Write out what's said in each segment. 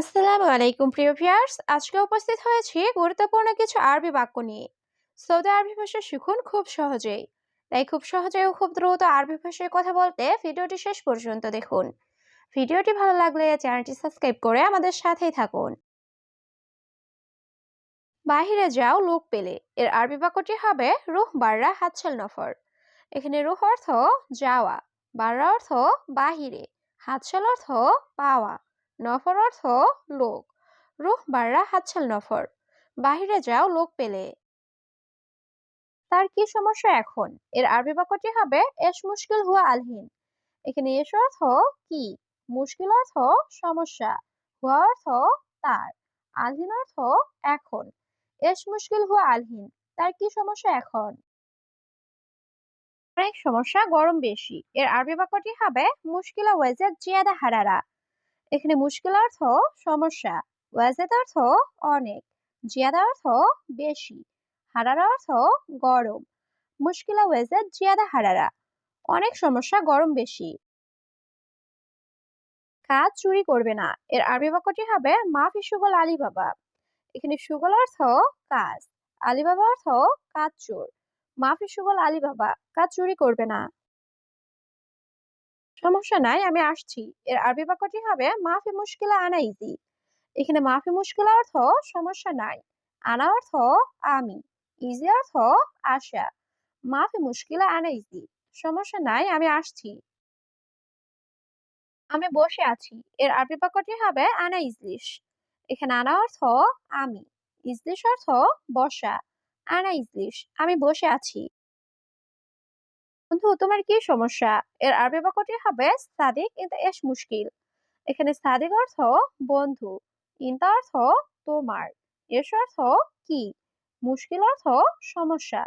আসসালামু আলাইকুম, প্রিয় ভিউয়ার্স। আজকে উপস্থিত হয়েছি গুরুত্বপূর্ণ কিছু আরবি বাক্য নিয়ে। সৌদি আরবি ভাষা শিখুন খুব সহজেই। তাই খুব সহজে ও খুব দ্রুত আরবি ভাষায় কথা বলতে ভিডিওটি শেষ পর্যন্ত দেখুন। ভিডিওটি ভালো লাগলে চ্যানেলটি সাবস্ক্রাইব করে আমাদের সাথেই থাকুন। বাহিরে যাও লোক পেলে। এর আরবি বাক্যটি হবে রুহ বাররা হাতছাল নফর। এখানে রুহ অর্থ যাওয়া, বাররা অর্থ বাহিরে, হাতছাল অর্থ পাওয়া। নফর অর্থ লোক। রুহ বাররা হাতছাল নফর। বাহিরে যাও, লোক পেলে। তার কি সমস্যা এখন? এর আরবি বাক্যটি হবে, এস মুশকিল হুয়া আলহিন। এখানে এস অর্থ কি? মুশকিল অর্থ সমস্যা। হুয়া অর্থ তার। আলহিন অর্থ এখন। এস মুশকিল হুয়া আলহিন। তার কি সমস্যা এখন? অনেক সমস্যা, গরম বেশি। এর আরবি বাক্যটি হবে, মুশকিলা ওয়াজাদ জিয়াদা হারারা। এখানে মুশকিল অর্থ সমস্যা, ওয়াজেদ অর্থ অনেক, জিয়াদা অর্থ বেশি, হারারা অর্থ গরম, মুশকিলা ওয়াজেদ, জিয়াদা হারারা, অনেক সমস্যা, গরম বেশি। কাজ চুরি করবে না, এর আরবি বাক্যটি হবে মাফি সুগল আলী বাবা, এখানে সুগল অর্থ কাজ, আলী বাবা অর্থ কাজ চোর, মাফি সুগল আলী বাবা, কাজ চুরি করবে না। সমস্যা নাই, আমি আসছি। এর আরবি বাক্যটি হবে, মাফি মুশকিলা আনা ইজি। এখানে মাফি মুশকিলা অর্থ, সমস্যা নাই। আনা অর্থ, আমি। ইজি অর্থ আসা মাফি মুশকিলা আনা ইজি। সমস্যা নাই, আমি আসছি। আমি বসে আছি। এর আরবি বাক্যটি হবে, আনা ইজলিশ। এখানে আনা অর্থ, আমি। ইজলিশ অর্থ, বসা। আনা ইজলিশ, আমি বসে আছি। বন্ধু, তোমার কি সমস্যা? এর আরবি বাক্যটি হবে সাদিক ইনতা এস মুশকিল। এখানে সাদিক অর্থ বন্ধু, ইনতা অর্থ তোমার, এস অর্থ কি, মুশকিল অর্থ সমস্যা।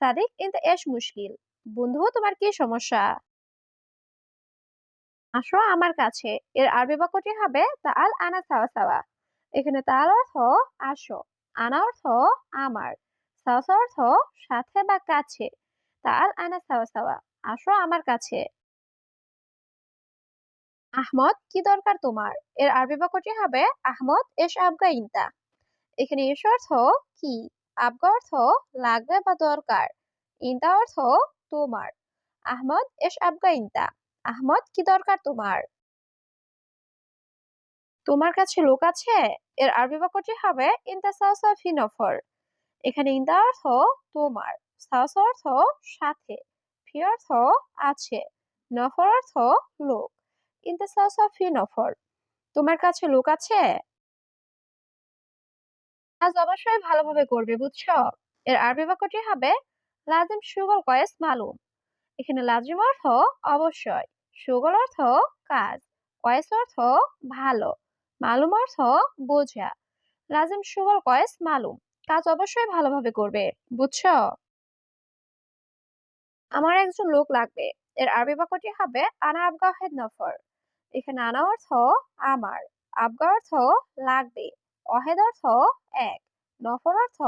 সাদিক ইনতা এস মুশকিল। বন্ধু, তোমার কি সমস্যা? আসো আমার কাছে। এর আরবি বাক্যটি হবে তাল আনা সাওয়া সাওয়া। এখানে তাল অর্থ আসো, আনা অর্থ আমার সাওয়া অর্থ সাথে বা কাছে। তাল আনা সাওয়া সাওয়া আসো আমার কাছে। আহমদ, কি দরকার তোমার? এর আরবি বাক্যটি হবে, আহমদ, এস আবগা ইনতা। এখানে এস অর্থ কি? আবগা অর্থ লাগবে বা দরকার। ইনতা অর্থ তোমার। আহমদ, এস আবগা ইনতা। আহমদ, কি দরকার তোমার? তোমার কাছে লোক আছে? এর আরবি বাক্যটি হবে, ইনতা সাওসা ফি নফর। এখানে ইনতা অর্থ তোমার। সাওসা অর্থ সাথে আছে, নফর অর্থ লোক ইনতা সাওসা ফি নফর। তোমার কাছে লোক আছে? আজ অবশ্যই ভালোভাবে করবে এর আরবি বাক্যটি হবে, লাজিম সুগল কয়েস মালুম। এখানে লাজিম অর্থ অবশ্যই, সুগল অর্থ কাজ, কয়েস অর্থ ভালো, মালুম অর্থ বোঝা। লাজিম সুগল কয়েস মালুম, কাজ অবশ্যই ভালোভাবে করবে, বুঝছ? আমার একজন লোক লাগবে। এর আরবি বাক্যটি হবে, আনা আবগাহেদ নফর। এখানে আনা অর্থ, আমার। আবগা অর্থ, লাগবে। অহেদ অর্থ, এক। নফর অর্থ,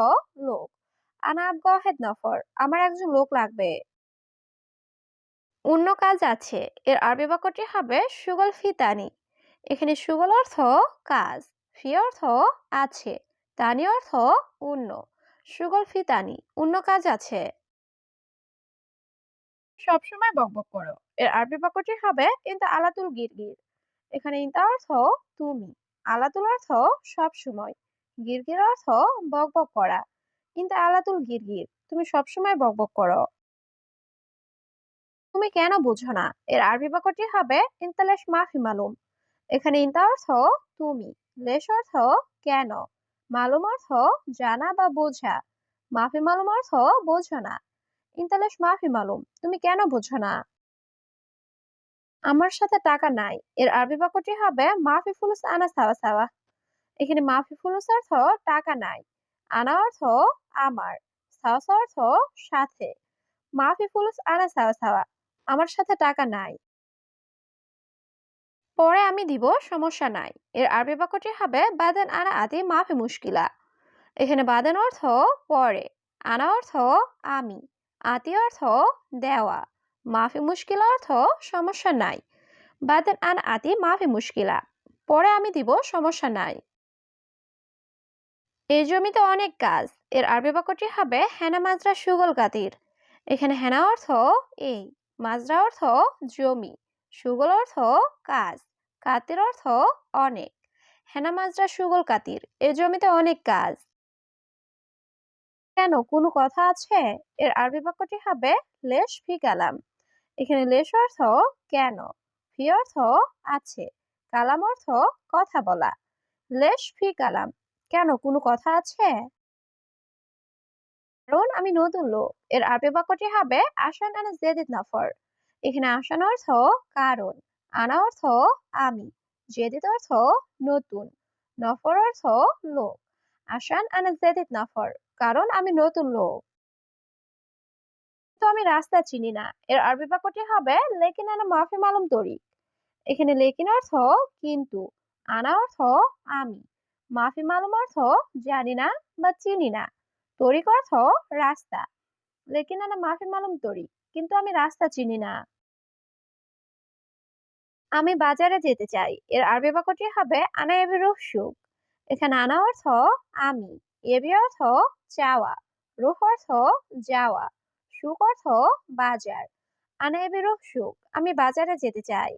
লোক। আনা আবগা নফর। আমার একজন লোক লাগবে। অন্য কাজ আছে। এর আরবি বাক্যটি হবে, সুগল ফি তানি। এখানে সুগল অর্থ, কাজ। ফি অর্থ, আছে। তানি অর্থ, অন্য। সুগল ফি তানি। অন্য কাজ আছে। সবসময় বকবক করো। এর আরবি বাক্যটি হবে, ইনতা আলাতুল গিরগির এখানে ইনতা অর্থ, তুমি। আলাতুল অর্থ সব সময় গিরগির অর্থ বকবক করা। ইনতা আলাতুল গিরগির তুমি সবসময় বকবক করো। তুমি কেন বুঝো না? এর আরবি বাক্যটি হবে ইনতালেশ মাফি মালুম। এখানে ইনতা অর্থ, তুমি। লেশ অর্থ, কেন? মালুম অর্থ, জানা বা বোঝা। মাফি মালুম অর্থ, বোঝো না। মাফি মালুম, তুমি কেন বুঝো না? আমার সাথে টাকা নাই, এর আরবি বাক্যটি হবে মাফি ফুলুস আনা সাওয়া সাওয়া। এখানে মাফি ফুলুস অর্থ টাকা নাই, আনা অর্থ আমার সাওয়া অর্থ সাথে। মাফি ফুলুস আনা সাওয়া সাওয়া, আমার সাথে টাকা নাই। পরে আমি দিব সমস্যা নাই, এর আরবি বাক্যটি হবে বাদেন আনা আদি মাফি মুশকিলা। এখানে বাদেন অর্থ পরে, আনা অর্থ আমি। আতি অর্থ দেওয়া। মাফি মুশকিল অর্থ সমস্যা নাই। বাদেন আন আতি মাফি মুশকিলা। পরে আমি দিব সমস্যা নাই। এই জমিতে অনেক কাজ এর আরবি বাক্যটি হবে হেনা মাজরা সুগল গাতির এখানে হেনা অর্থ এই, মাজরা অর্থ জমি, সুগল অর্থ কাজ, কাতির অর্থ অনেক। হেনা মাজরা সুগল কাতির। এ জমিতে অনেক কাজ কেন? কোনো কথা আছে? এর আরবি বাক্যটি হবে লেশ ফি কালাম। এখানে লেশ অর্থ কেন? ফি অর্থ আছে। কালাম অর্থ কথা বলা। লেশ ফি কালাম। কেন? কোনো কথা আছে? কারণ আমি নতুন লোক। এর আরবি বাক্যটি হবে আসান আনা জেদিদ নাফর। এখানে আসান অর্থ কারণ, আনা অর্থ আমি। জেদিদ অর্থ নতুন। নফর অর্থ লোক। আসান আনা জেদিদ নাফর। কারণ আমি নতুন লোক। তো আমি রাস্তা চিনি না। এর আরবি বাক্যটি হবে, লেকিন আনা মাফি মালুম তরিক। এখানে লেকিন অর্থ, কিন্তু। আনা অর্থ, আমি। মাফি মালুম অর্থ, জানি না বা চিনি না। তরিক অর্থ, রাস্তা। লেকিন আনা মাফি মালুম তরিক। কিন্তু আমি রাস্তা চিনি না। আমি বাজারে যেতে চাই। এর আরবি বাক্যটি হবে, আনা এবি রুহ এখানে আনা অর্থ, আমি। এবি অর্থ চাওয়া, রুহ অর্থ যাওয়া, সুখ অর্থ বাজার। আনা এবি রুহ সুখ, আমি বাজারে যেতে চাই।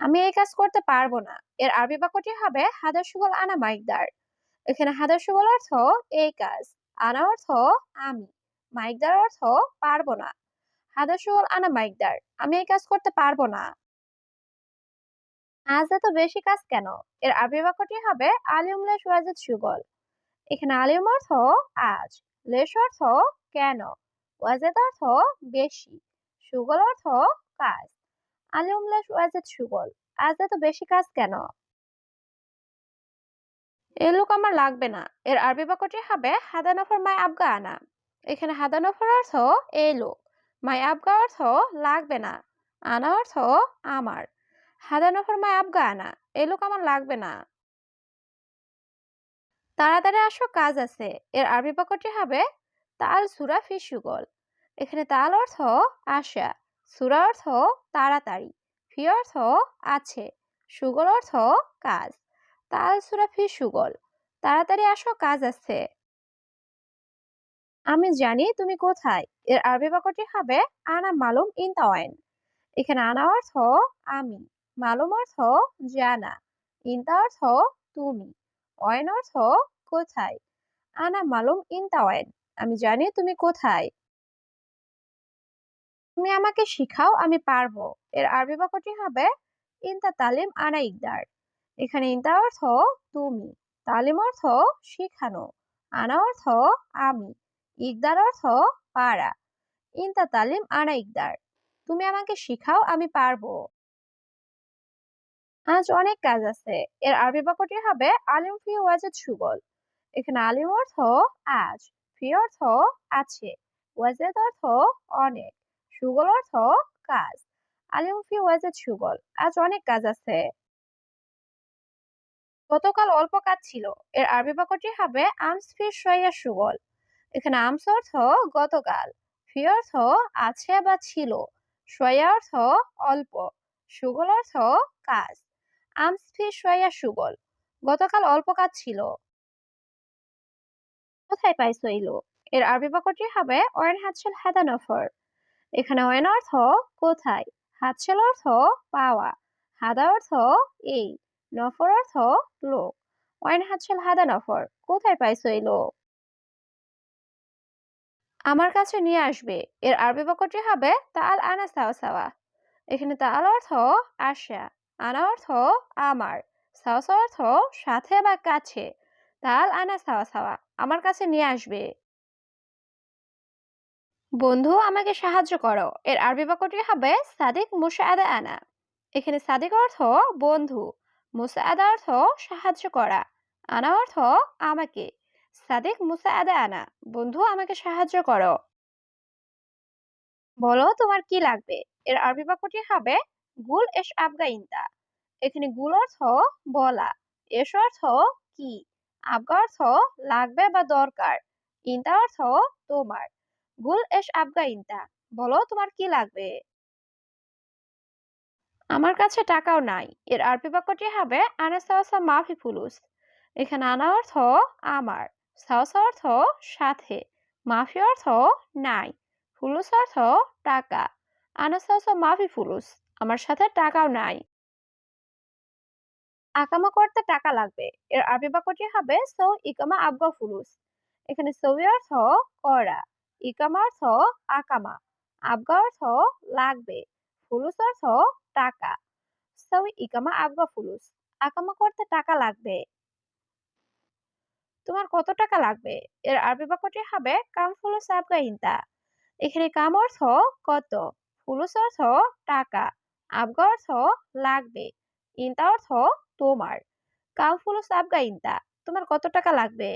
আমি এই কাজ করতে পারব না। এর আরবি বাক্যটি হবে হাদার সুগল আনা মাইকদার। এখানে হাদার সুগল অর্থ এই কাজ, আনা অর্থ আমি, মাইকদার অর্থ পারব না। হাদার সুগল আনা মাইকদার, আমি এই কাজ করতে পারব না। আজ এত বেশি কাজ কেন? এর আরবি বাক্যটি হবে আলিউম লেশ ওয়াজিদ সুগল। এখানে আলিউম অর্থ আজ, লেশ অর্থ কেন, ওয়াজেদ অর্থ বেশি, সুগল অর্থ কাজ। আলিউম লেশ ওয়াজিদ সুগল, আজ এত বেশি কাজ কেন? এই লোক আমার লাগবে না। এর আরবি বাক্যটি হবে হাদানফর মাই আবগা আনা। এখানে হাদানফর অর্থ এই লোক, মাই আবগা অর্থ লাগবে না, আনা অর্থ আমার। হাদানফর মাই আবগা আনা এই লোক আমার লাগবে না। তাড়াতাড়ি আসো, কাজ আছে। এর আরবি বাক্যটি হবে, তাল সুরা ফি সুগল। এখানে তাল অর্থ আশা, সুরা অর্থ তাড়াতাড়ি, ফি অর্থ আছে, সুগল অর্থ কাজ। তাল সুরা ফি সুগল, তাড়াতাড়ি আসো, কাজ আছে। আমি জানি তুমি কোথায়। এর আরবি বাক্যটি হবে, আনা মালুম ইন তাওয়াইন। এখানে আনা অর্থ আমি। মালুম অর্থ জানা, ইনতা অর্থ তুমি, অয়েন অর্থ কোথায়? আনা মালুম ইন তাওয়াইন আমি জানি তুমি কোথায়। তুমি আমাকে শিখাও, আমি পারব। এর আরবি বাক্যটি হবে ইনতা তালিম আনা ইকদার। এখানে ইনতা অর্থ তুমি, তালিম অর্থ শিখানো, আনা অর্থ আমি, ইকদার অর্থ পারা। ইনতা তালিম আনা ইকদার, তুমি আমাকে শিখাও, আমি পারব। আজ অনেক কাজ আছে। এর আরবি বাক্যটি হবে আলিম ফি ওয়াজেদ সুগল। এখানে আলিম অর্থ আজ, ফি অর্থ আছে, ওয়াজেদ অর্থ অনেক, সুগল অর্থ কাজ, আলিম ফি ওয়াজেদ সুগল, আজ অনেক কাজ আছে। গতকাল অল্প কাজ ছিল, এর আরবি বাক্যটি হবে আমস ফি সয়া সুগল। এখানে আমস অর্থ গতকাল, ফি অর্থ আছে বা ছিল, সয়া অর্থ অল্প, সুগল অর্থ কাজ আমস ফি সয়া সুগল। গতকাল অল্প কাজ ছিল। কোথায় পাইছো এই লোক? এর আরবি বাক্যটি হবে ওয়েন হাতছেল হাদা নফর এখানে ওয়েন অর্থ কোথায়? হাতছেল অর্থ পাওয়া। হাদা অর্থ এই। নফর অর্থ লোক। ওয়াইন হাতছেল হাদা নফর কোথায় পাইছো এই লোক? আমার কাছে নিয়ে আসবে। এর আরবি বাক্যটি হবে তাল আনা সাওয়া এখানে তাল অর্থ আশা। আনা অর্থ আমার সাওয়া অর্থ সাথে বা কাছে। তাল আনা সাওয়া সাওয়া আমার কাছে নিয়ে আসবে। বন্ধু, আমাকে সাহায্য করো। এর আরবি বাক্যটি হবে সাদিক মুসাআদা আনা। এখানে সাদিক অর্থ বন্ধু, মুসাআদা অর্থ সাহায্য করা, আনা অর্থ আমাকে। সাদিক মুসাআদা আনা, বন্ধু, আমাকে সাহায্য করো। বলো তোমার কি লাগবে? এর আরবি বাক্যটি হবে গুল এস আবগা ইনতা এখানে গুল অর্থ বলা, এস অর্থ কি আবগা অর্থ লাগবে বা দরকার, ইনতা অর্থ তোমার। গুল এস আবগা ইনতা বলো তোমার কি লাগবে? আমার কাছে টাকাও নাই, এর আরবি বাক্যটি হবে আনা সাওসা মাফি ফুলুস। এখানে আনা অর্থ আমার, সাওসা অর্থ সাথে, মাফি অর্থ নাই, ফুলুস অর্থ টাকা, আনা সাওসা মাফি ফুলুস। আমার সাথে টাকাও নাই। আকামা করতে টাকা লাগবে। এর আরবি বাক্যটি হবে, সৌ ইকামা আবগা ফুলুস এখানে সৌই অর্থ করা। ইকামা অর্থ আকামা। আবগা অর্থ লাগবে। ফুলুস অর্থ টাকা। সৌ ইকামা আবগা ফুলুস আকামা করতে টাকা লাগবে। তোমার কত টাকা লাগবে? এর আরবি বাক্যটি হবে, কাম ফুলুস আবগা ইনতা। এখানে কাম অর্থ কত? ফুলুস অর্থ টাকা। আবগা অর্থ লাগবে ইন্তা অর্থ তোমার। কাউফুল আবগা ইন্তা তোমার কত টাকা লাগবে?